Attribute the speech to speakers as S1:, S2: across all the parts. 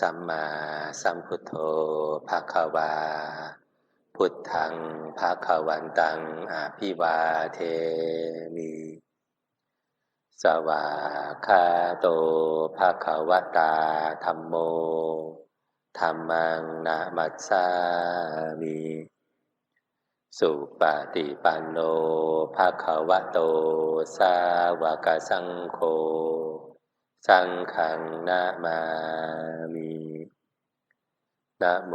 S1: สัมมาสัมพุทโธภะคะวา พุทธังภะคะวันตังอาภิวาเทมิสวาคาโตภะคะวตาธรรมโมธรรมังนามัสสามิสุปฏิปันโนภะคะวะโต สาวกสังโฆ สังฆังนามามินะโม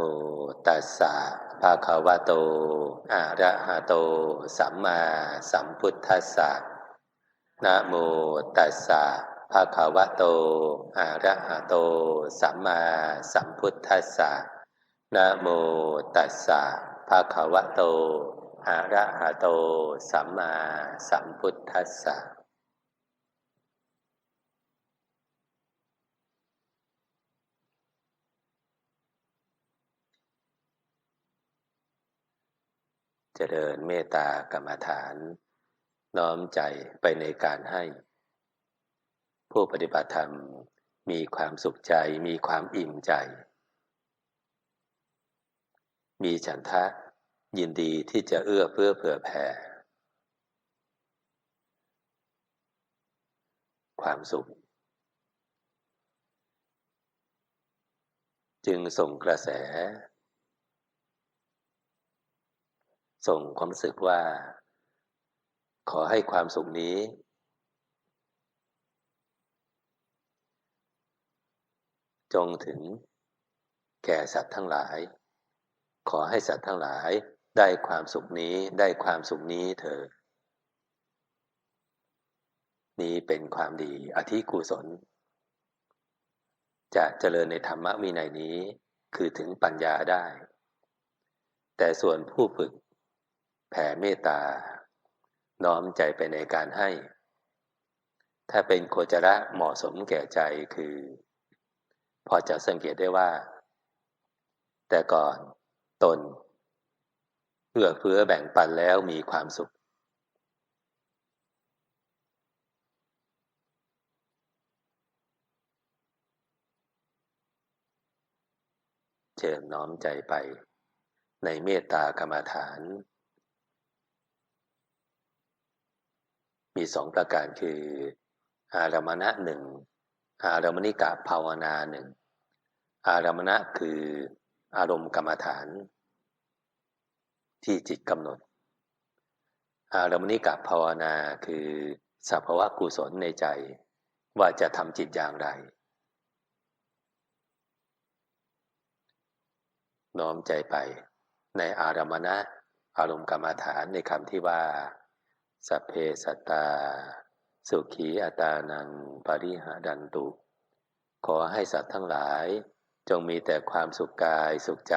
S1: ตัสสะภะคะวะโต อะระหะโต สัมมาสัมพุทธัสสะนะโมตัสสะภะคะวะโต อะระหะโต สัมมาสัมพุทธัสสะนะโมตัสสะภะคะวะโต อะระหะโต สัมมาสัมพุทธัสสะ เจริญเมตตากรรมฐาน น้อมใจไปในการให้ ผู้ปฏิบัติธรรมมีความสุขใจมีความอิ่มใจ มีฉันทะยินดีที่จะเอื้อเพื่อเผื่อแผ่ ความสุข จึงส่งกระแส ส่งความรู้สึกว่า ขอให้ความสุขนี้ จงถึงแก่สัตว์ทั้งหลาย ขอให้สัตว์ทั้งหลายได้ความสุขนี้ได้ความสุขนี้เถินี้เป็นความดีอธิกุศล จะเจริญในธรรมวินัยนี้คือถึงปัญญาได้ แต่ส่วนผู้ฝึก แผ่เมตตา น้อมใจไปในการให้ ถ้าเป็นโคจระเหมาะสมแก่ใจคือ พอจะสังเกตได้ว่า แต่ก่อนตนเอื้อเฟื้อแบ่งปันแล้วมีความสุข เชิญน้อมใจไปในเมตตากรรมฐาน มีสองประการคือ อารมณะหนึ่งอารมณิกะภาวนาหนึ่งอารมณะคืออารมณ์กรรมฐาน ที่จิตกำหนด อารมณิกะภาวนาคือสภาวะกุศลในใจ ว่าจะทำจิตอย่างไร น้อมใจไปในอารมณะอารมณ์กรรมฐานในคำที่ว่า สัพเพสัตตา สุขีอัตานัง ปริหาดันตุ ขอให้สัตว์ทั้งหลาย จงมีแต่ความสุขกายสุขใจ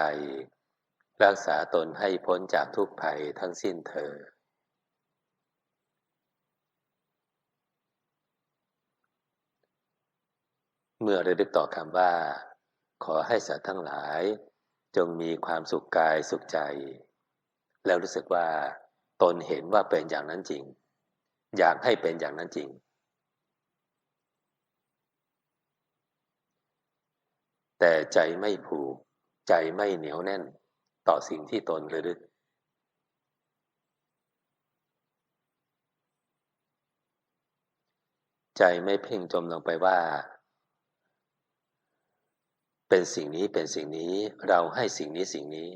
S1: รักษาตนให้พ้นจากทุกภัยทั้งสิ้นเธอเมื่อระลึกต่อคำว่า ขอให้สัตว์ทั้งหลาย จงมีความสุขกายสุขใจ แล้วรู้สึกว่า ตนเห็นว่าเป็นอย่างนั้นจริง อยากให้เป็นอย่างนั้นจริง แต่ใจไม่ผูก ใจไม่เหนียวแน่นต่อสิ่งที่ตนระลึก ใจไม่เพ่งจมลงไปว่า เป็นสิ่งนี้เป็นสิ่งนี้เราให้สิ่งนี้สิ่งนี้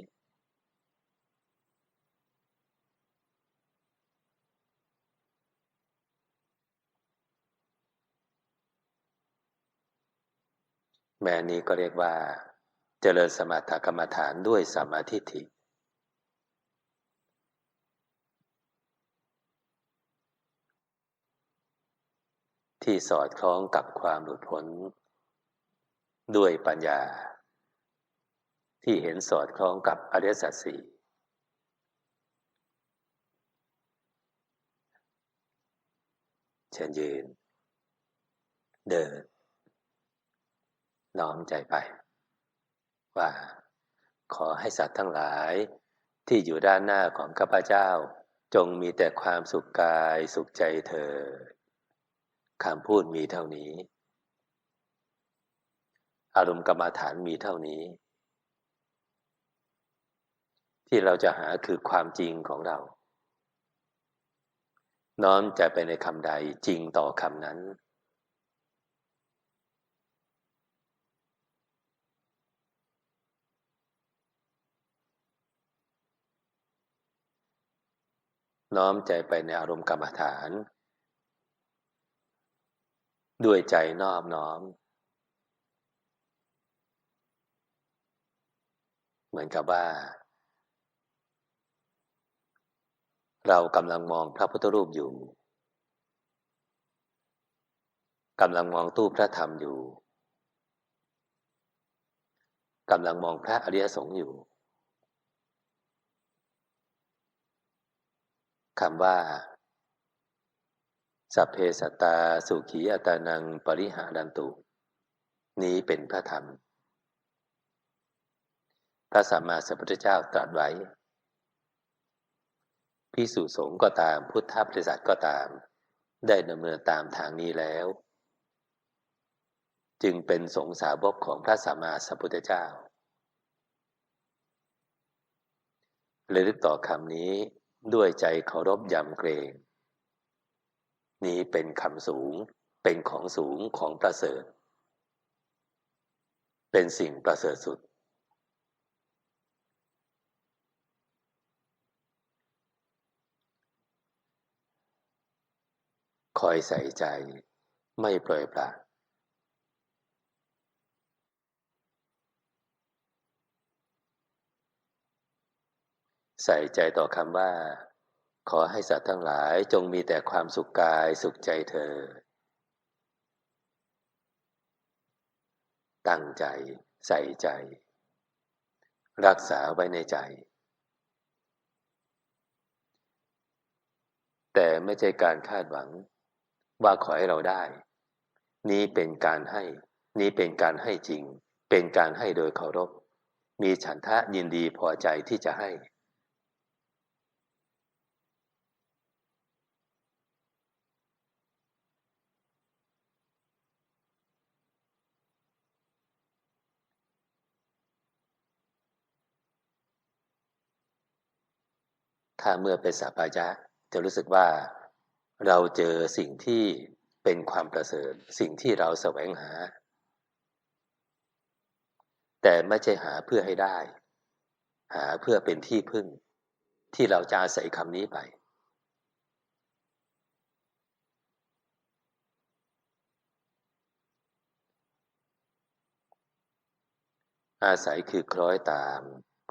S1: แม้นี้ก็เรียกว่า เจริญสมถกรรมฐานด้วยสมาธิฐิที่สอดคล้องกับความหลุดพ้น ด้วยปัญญา ที่เห็นสอดคล้องกับอริยสัจสี่เชิญยืน เดิน น้อมใจไป ว่าขอให้สัตว์ทั้งหลายที่อยู่ด้านหน้าของข้าพเจ้า จงมีแต่ความสุขกายสุขใจเธอคำพูดมีเท่านี้ อารมณ์กรรมาฐานมีเท่านี้ ที่เราจะหาคือความจริงของเรา น้อมใจไปในคำใดจริงต่อคำนั้น น้อมใจไปในอารมณ์กรรมฐาน ด้วยใจนอบน้อม เหมือนกับว่า เรากำลังมองพระพุทธรูปอยู่กำลังมองตู้พระธรรมอยู่กำลังมองพระอริยสงฆ์อยู่ คำว่า สัพเพสตาสุขีอัตานังปริหารันตุ นี้เป็นพระธรรม พระสัมมาสัมพุทธเจ้าตรัสไว้พิสุสงก็ตามพุทธบริษัทก็ตาม ได้ดำเนินตามทางนี้แล้ว จึงเป็นสงสาวกของพระสัมมาสัมพุทธเจ้าเลยลึกต่อคำนี้ ด้วยใจเคารพยำเกรง นี้เป็นคำสูงเป็นของสูงของประเสริฐ เป็นสิ่งประเสริฐสุด คอยใส่ใจไม่ปล่อยปละ ใส่ใจต่อคำว่า ขอให้สัตว์ทั้งหลายจงมีแต่ความสุขกายสุขใจเธอ ตั้งใจ ใส่ใจ รักษาไว้ในใจ แต่ไม่ใช่การคาดหวัง ว่าขอให้เราได้ นี้เป็นการให้ นี้เป็นการให้จริง เป็นการให้โดยเคารพ มีฉันทะยินดีพอใจที่จะให้ ถ้าเมื่อเป็นสัพพายะจะรู้สึกว่าเราเจอสิ่งที่เป็นความประเสริฐสิ่งที่เราแสวงหา แต่ไม่ใช่หาเพื่อให้ได้ หาเพื่อเป็นที่พึ่ง ที่เราจะอาศัยคำนี้ไป อาศัยคือคล้อยตาม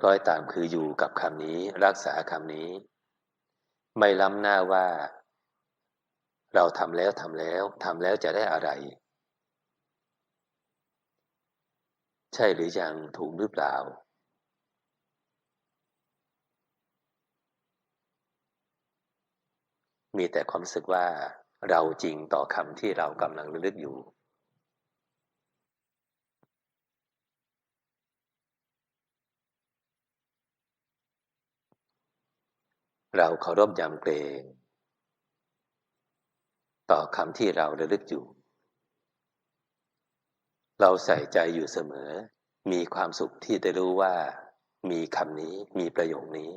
S1: คล้อยตามคืออยู่กับคำนี้ รักษาคำนี้ ไม่ล้ำหน้าว่า เราทำแล้วทำแล้วทำแล้วจะได้อะไร ใช่หรือยังถูกหรือเปล่า มีแต่ความรู้สึกว่าเราจริงต่อคำที่เรากำลังระลึกอยู่ เราเคารพยำเกรง ต่อคำที่เราระลึกอยู่ เราใส่ใจอยู่เสมอ มีความสุขที่ได้รู้ว่า มีคำนี้มีประโยคนี้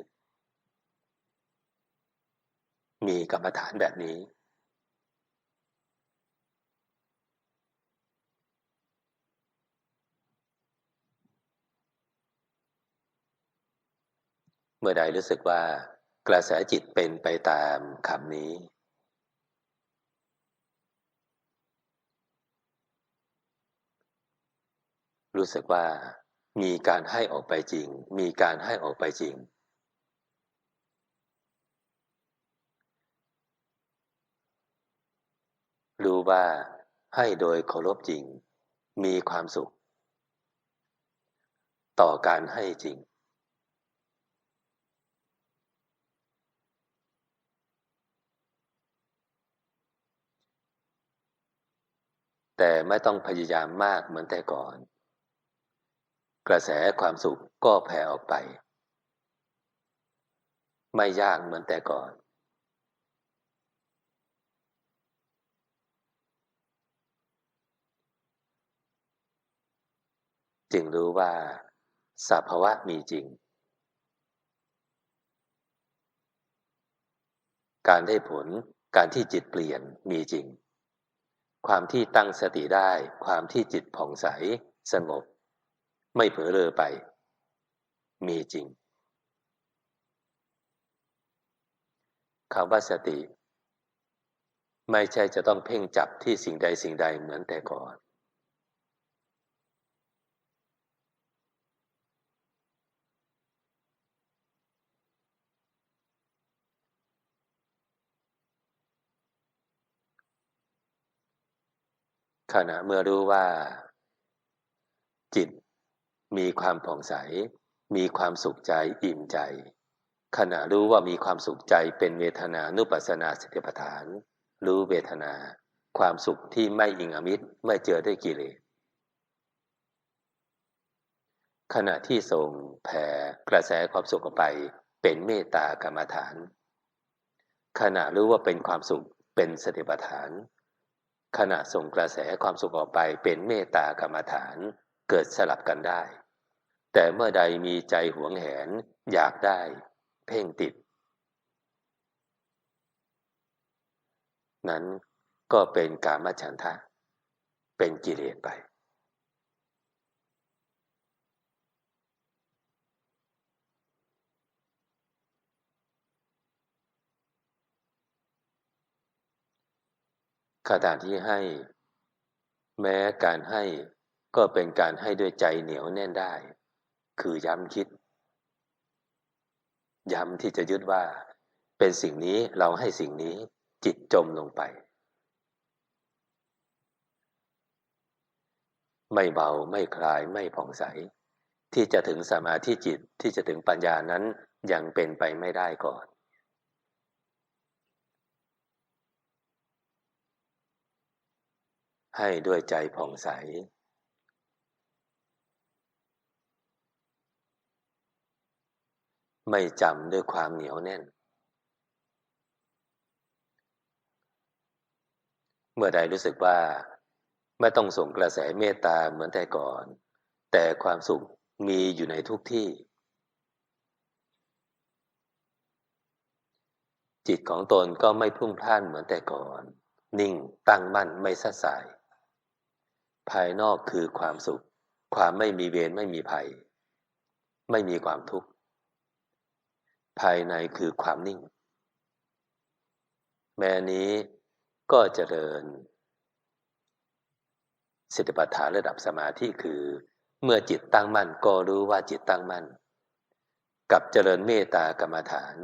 S1: มีกรรมฐานแบบนี้ เมื่อใดรู้สึกว่า กระแสจิตเป็นไปตามคำนี้ รู้สึกว่า มีการให้ออกไปจริง มีการให้ออกไปจริง รู้ว่าให้โดยเคารพจริง มีความสุข ต่อการให้จริง แต่ไม่ต้องพยายามมากเหมือนแต่ก่อน กระแสความสุขก็แผ่ออกไป ไม่ยากเหมือนแต่ก่อน จึงรู้ว่าสภาวะมีจริง การได้ผลการที่จิตเปลี่ยนมีจริง ความที่ตั้งสติได้ ความที่จิตผ่องใส สงบ ไม่เผลอเลอไป มีจริงคำว่าสติ ไม่ใช่จะต้องเพ่งจับที่สิ่งใดสิ่งใดเหมือนแต่ก่อน ขณะเมื่อรู้ว่า จิตมีความผ่องใส มีความสุขใจอิ่มใจ ขณะรู้ว่ามีความสุขใจเป็นเวทนานุปัสนาสติปัฏฐาน รู้เวทนา ความสุขที่ไม่อิงอมิตรไม่เจอด้วยกิเลสขณะที่ส่งแผ่กระแสความสุขออกไปเป็นเมตตากรรมฐาน ขณะรู้ว่าเป็นความสุขเป็นสติปัฏฐาน ขณะส่งกระแสความสุขออกไปเป็นเมตตากรรมฐานเกิดสลับกันได้ แต่เมื่อใดมีใจหวงแหน อยากได้ เพ่งติด นั้นก็เป็นกามฉันทะ เป็นกิเลสไป ขณะที่ให้ แม้การให้ก็เป็นการให้ด้วยใจเหนียวแน่นได้ คือย้ำคิด ย้ำที่จะยึดว่า เป็นสิ่งนี้เราให้สิ่งนี้จิตจมลงไป ไม่เบาไม่คลายไม่ผ่องใส ที่จะถึงสมาธิจิตที่จะถึงปัญญานั้นยังเป็นไปไม่ได้ก่อน ให้ด้วยใจผ่องใส ไม่จำด้วยความเหนียวแน่น เมื่อใดรู้สึกว่าไม่ต้องส่งกระแสเมตตาเหมือนแต่ก่อน แต่ความสุขมีอยู่ในทุกที่ จิตของตนก็ไม่พุ่งพล่านเหมือนแต่ก่อน นิ่งตั้งมั่นไม่สัดสาย ภายนอกคือความสุข ความไม่มีเวรไม่มีภัย ไม่มีความทุกข์ ภายในคือความนิ่ง แม้นี้ก็เจริญสติปัฏฐานระดับสมาธิคือ เมื่อจิตตั้งมั่นก็รู้ว่าจิตตั้งมั่น กับเจริญเมตตากรรมฐาน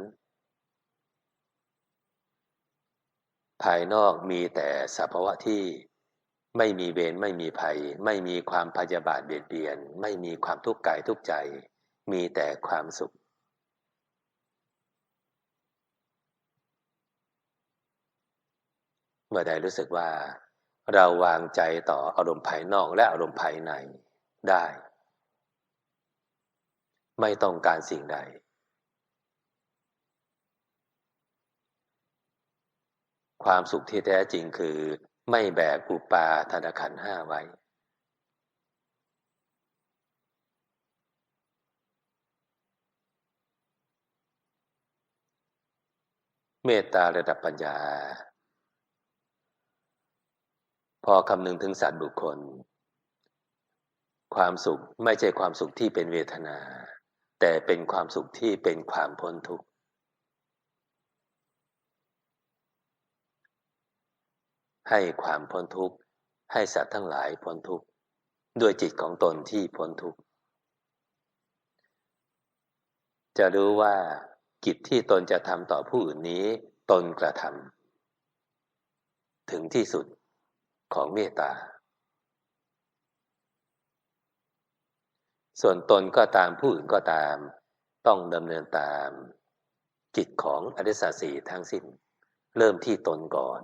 S1: ภายนอกมีแต่สภาวะที่ ไม่มีเวรไม่มีภัย ไม่มีความพยาบาทเบียดเบียน ไม่มีความทุกข์กายทุกใจ มีแต่ความสุข เมื่อใดรู้สึกว่า เราวางใจต่ออารมณ์ภายนอกและอารมณ์ภายในได้ ไม่ต้องการสิ่งใดความสุขที่แท้จริงคือ ไม่แบกอุปาทานขันห้าไว้ เมตตาระดับปัญญา พอคำนึงถึงสัตว์บุคคล ความสุขไม่ใช่ความสุขที่เป็นเวทนา แต่เป็นความสุขที่เป็นความพ้นทุกข์ ให้ความพ้นทุกข์ ให้สัตว์ทั้งหลายพ้นทุกข์ ด้วยจิตของตนที่พ้นทุกข์ จะรู้ว่ากิจที่ตนจะทำต่อผู้อื่นนี้ตนกระทำถึงที่สุดของเมตตา ส่วนตนก็ตามผู้อื่นก็ตาม ต้องดำเนินตามกิจของอริสสีทั้งสิ้น เริ่มที่ตนก่อน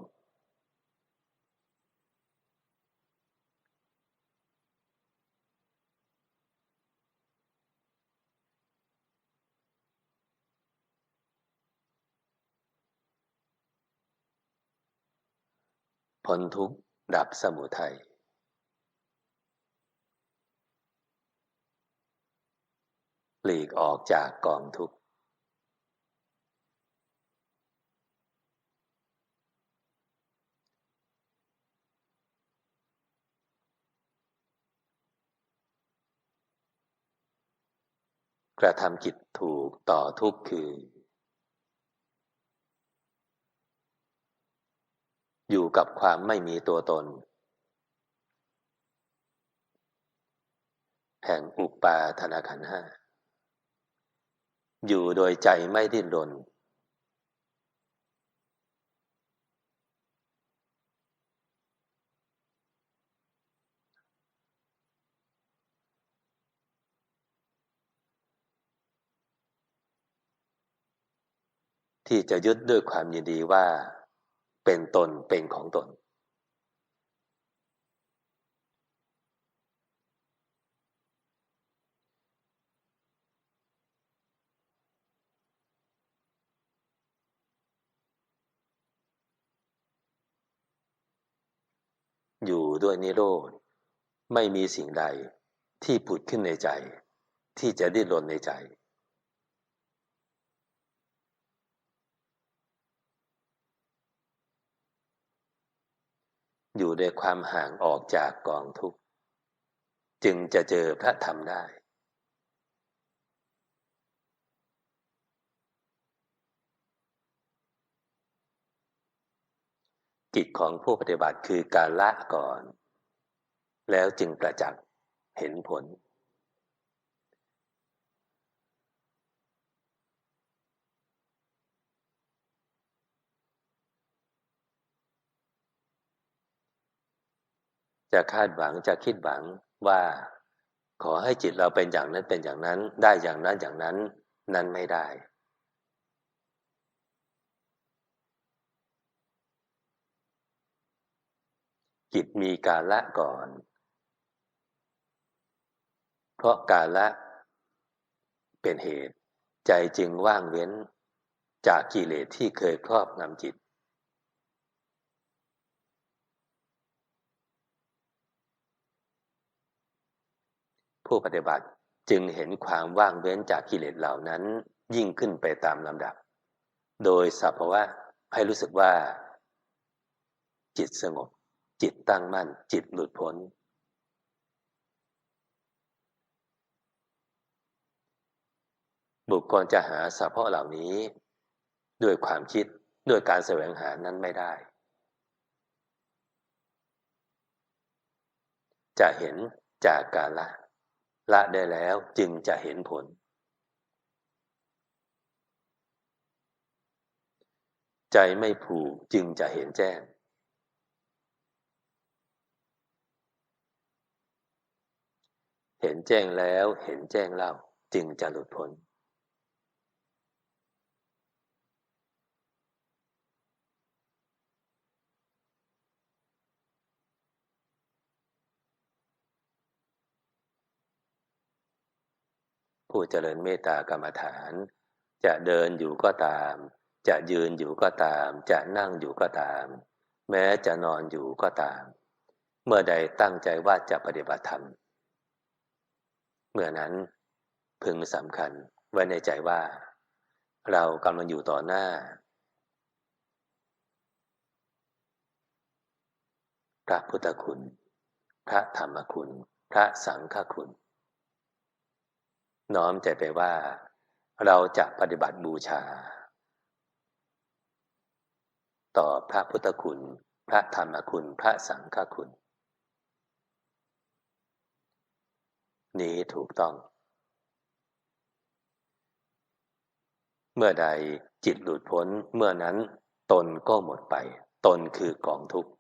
S1: พ้นทุกข์ดับสมุทัยหลีกออกจากกองทุกข์กระทำกิจถูกต่อทุกข์คือ อยู่กับความไม่มีตัวตน แห่งอุปาทนาขันห้า อยู่โดยใจไม่ดิ้นรน ที่จะยึดด้วยความยินดีว่า เป็นตนเป็นของตน อยู่ด้วยนิโรธไม่มีสิ่งใดที่ผุดขึ้นในใจ ที่จะดิ้นรนในใจ อยู่ด้วยความห่างออกจากกองทุกข์ จึงจะเจอพระธรรมได้กิจของผู้ปฏิบัติคือการละก่อน แล้วจึงประจักษ์เห็นผล จะคาดหวังจะคิดหวังว่า ขอให้จิตเราเป็นอย่างนั้นเป็นอย่างนั้น ได้อย่างนั้นอย่างนั้น นั้นไม่ได้ จิตมีกาละก่อน เพราะกาละเป็นเหตุ ใจจึงว่างเว้นจากกิเลสที่เคยครอบงำจิต ผู้ปฏิบัติจึงเห็นความว่างเว้นจากกิเลสเหล่านั้นยิ่งขึ้นไปตามลำดับ โดยสัพพะให้รู้สึกว่า จิตสงบ จิตตั้งมั่น จิตหลุดพ้น บุคคลจะหาสัพพะเหล่านี้ ด้วยความคิดด้วยการแสวงหานั้นไม่ได้ จะเห็นจากการละ ละได้แล้วจึงจะเห็นผล ใจไม่ผูกจึงจะเห็นแจ้ง เห็นแจ้งแล้วเห็นแจ้งเล่าจึงจะหลุดพ้น ผู้เจริญเมตตากรรมฐาน จะเดินอยู่ก็ตาม จะยืนอยู่ก็ตาม จะนั่งอยู่ก็ตาม แม้จะนอนอยู่ก็ตาม เมื่อใดตั้งใจว่าจะปฏิบัติธรรม เมื่อนั้นพึงสำคัญไว้ในใจว่า เรากำลังอยู่ต่อหน้า พระพุทธคุณ พระธรรมคุณ พระสังฆคุณ น้อมใจไปว่า เราจะปฏิบัติบูชา ต่อพระพุทธคุณ พระธรรมคุณ พระสังฆคุณ นี้ถูกต้อง เมื่อใดจิตหลุดพ้นเมื่อนั้นตนก็หมดไป ตนคือกองทุกข์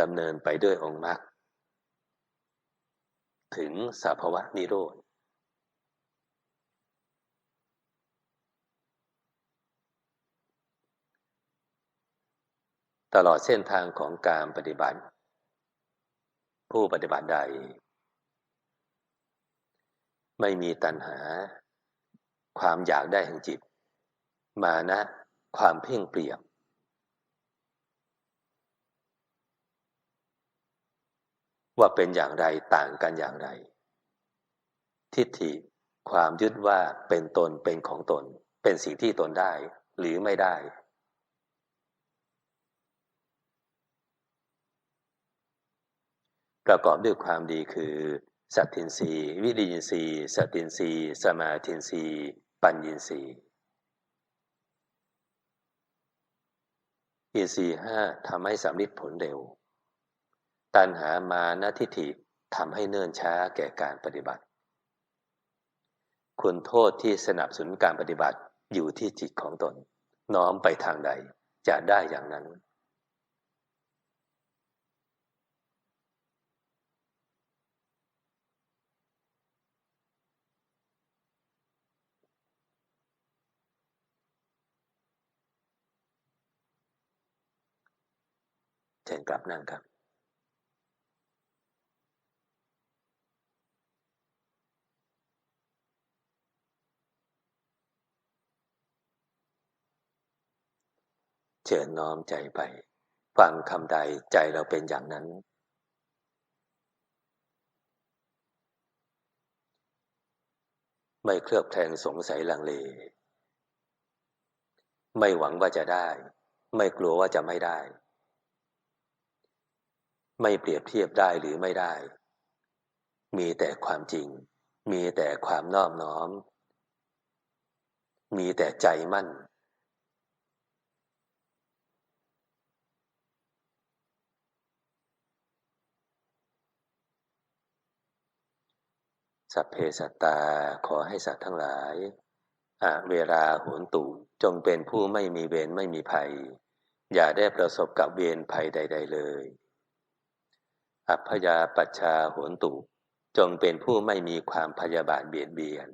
S1: ดำเนินไปด้วยองค์มรรคถึงสภาวะนิโรธตลอดเส้นทางของการปฏิบัติ ผู้ปฏิบัติใด ไม่มีตัณหา ความอยากได้แห่งจิต มานะ ความเพ่งเปรียบ ว่าเป็นอย่างไรต่างกันอย่างไร ทิฏฐิความยึดว่าเป็นตนเป็นของตน เป็นสิ่งที่ตนได้หรือไม่ได้ ประกอบด้วยความดีคือ สัตทินรีวิริยินรีสตินรีสมาธินรีปัญญินรีอินทรีห้าทำให้สำลิดผลเร็ว ตัณหามานาทิฏฐิทำให้เนิ่นช้าแก่การปฏิบัติ คุณโทษที่สนับสนุนการปฏิบัติอยู่ที่จิตของตน น้อมไปทางใดจะได้อย่างนั้น เชิญกลับนั่งครับ เชิญน้อมใจไป ฟังคำใดใจเราเป็นอย่างนั้น ไม่เคลือบแคลงสงสัยลังเล ไม่หวังว่าจะได้ ไม่กลัวว่าจะไม่ได้ ไม่เปรียบเทียบได้หรือไม่ได้ มีแต่ความจริง มีแต่ความนอบน้อม มีแต่ใจมั่น สัพเพสัตตาขอให้สัตว์ทั้งหลายอะเวลาหุนตุจงเป็นผู้ไม่มีเวรไม่มีภัย อย่าได้ประสบกับเวรภัยใด ๆ เลย อัพยาปัชชาโหนตุจงเป็นผู้ไม่มีความพยาบาทเบียดเบียน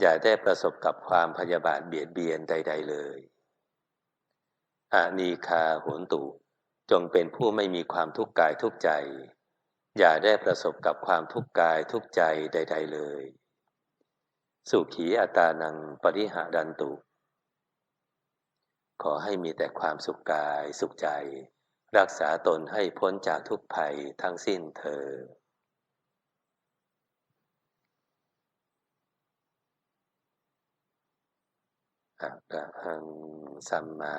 S1: อย่าได้ประสบกับความพยาบาทเบียดเบียนใด ๆ เลยอานีคาโหนตุจงเป็นผู้ไม่มีความทุกข์กายทุกใจ อย่าได้ประสบกับความทุกข์กายทุกใจใด ๆ เลย สุขีอัตานังปริหารันตุ ขอให้มีแต่ความสุขกายสุขใจ รักษาตนให้พ้นจากทุกภัยทั้งสิ้นเธออะระหังสัมมา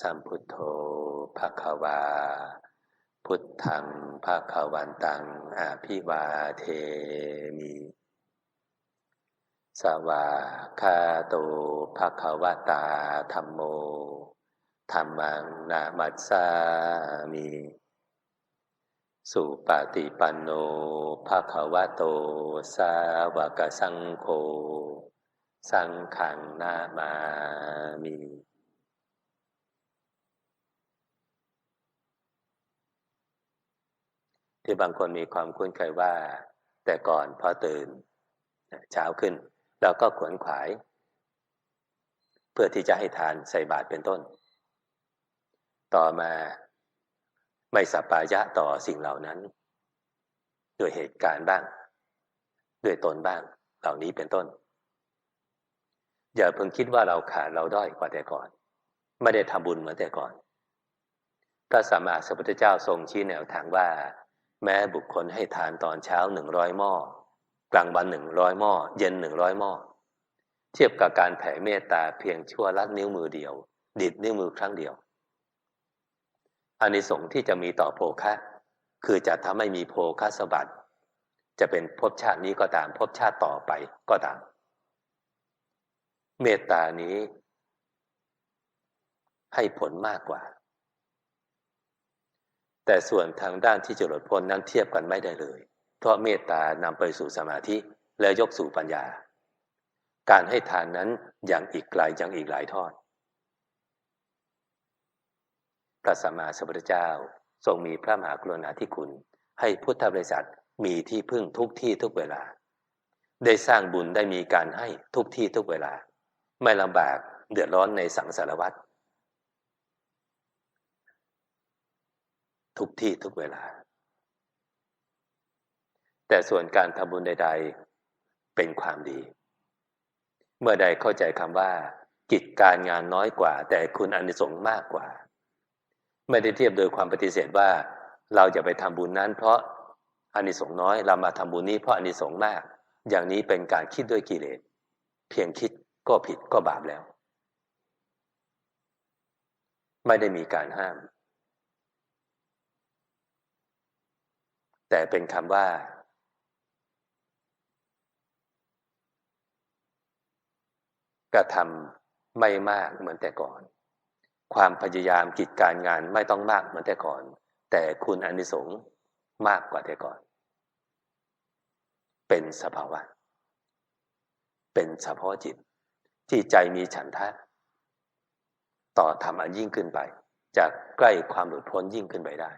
S1: สัมพุทโธภะคะวา พุทธังภะคะวันตังอาภิวาเทมิสวาคาโตภะคะวตาธรรมโมธรรมังนามัสสามิสุปฏิปันโนภะคะวโต สาวกสังโฆ สังขังนามามิ ที่บางคนมีความคุ้นเคยว่า แต่ก่อนพอตื่นเช้าขึ้นเราก็ขวนขวาย เพื่อที่จะให้ทานใส่บาตรเป็นต้น ต่อมาไม่สัปปายะต่อสิ่งเหล่านั้น ด้วยเหตุการณ์บ้าง ด้วยตนบ้าง เหล่านี้เป็นต้น อย่าเพิ่งคิดว่าเราขาดเราด้อยกว่าแต่ก่อน ไม่ได้ทำบุญเหมือนแต่ก่อนพระสัมมาสัมพุทธเจ้าทรงชี้แนวทางว่า แม้บุคคลให้ทานตอนเช้าหนึ่งร้อยหม้อ กลางวันหนึ่งร้อยหม้อ เย็นหนึ่งร้อยหม้อ เทียบกับการแผ่เมตตาเพียงชั่วลัดนิ้วมือเดียว ดิดนิ้วมือครั้งเดียวอานิสงส์ที่จะมีต่อโภคะ คือจะทำให้มีโภคะสบัติจะเป็นภพชาตินี้ก็ตามภพชาติต่อไปก็ตาม เมตตานี้ ให้ผลมากกว่า แต่ส่วนทางด้านที่จะหลุดพ้นนั้นเทียบกันไม่ได้เลย เพราะเมตตานำไปสู่สมาธิและยกสู่ปัญญา การให้ทานนั้นยังอีกไกลยังอีกหลายทอด พระสัมมาสัมพุทธเจ้าทรงมีพระมหากรุณาธิคุณ ให้พุทธบริษัทมีที่พึ่งทุกที่ทุกเวลา ได้สร้างบุญได้มีการให้ทุกที่ทุกเวลา ไม่ลำบากเดือดร้อนในสังสารวัฏ ทุกที่ทุกเวลา แต่ส่วนการทำบุญใด ๆ เป็นความดี เมื่อใดเข้าใจคำว่า กิจการงานน้อยกว่า แต่คุณอานิสงส์มากกว่า ไม่ได้เทียบโดยความปฏิเสธว่า เราจะไปทำบุญนั้น เพราะอานิสงส์น้อยเรามาทำบุญนี้เพราะอานิสงส์มาก อย่างนี้เป็นการคิดด้วยกิเลสเพียงคิดก็ผิดก็บาปแล้ว ไม่ได้มีการห้าม แต่เป็นคำว่า กระทำไม่มากเหมือนแต่ก่อน ความพยายามกิจการงานไม่ต้องมากเหมือนแต่ก่อน แต่คุณอนิสงส์มากกว่าแต่ก่อน เป็นสภาวะ เป็นเฉพาะจิต ที่ใจมีฉันทะ ต่อทำอันยิ่งขึ้นไปจะใกล้ความหลุดพ้นยิ่งขึ้นไปได้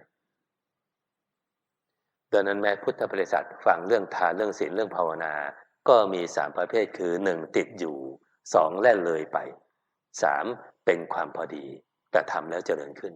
S1: ดังนั้นแม้พุทธบริษัทฟังเรื่องทานเรื่องศีลเรื่องภาวนา ก็มีสามประเภทคือหนึ่งติดอยู่สองแล่นเลยไปสามเป็นความพอดี แต่ทำแล้วเจริญขึ้น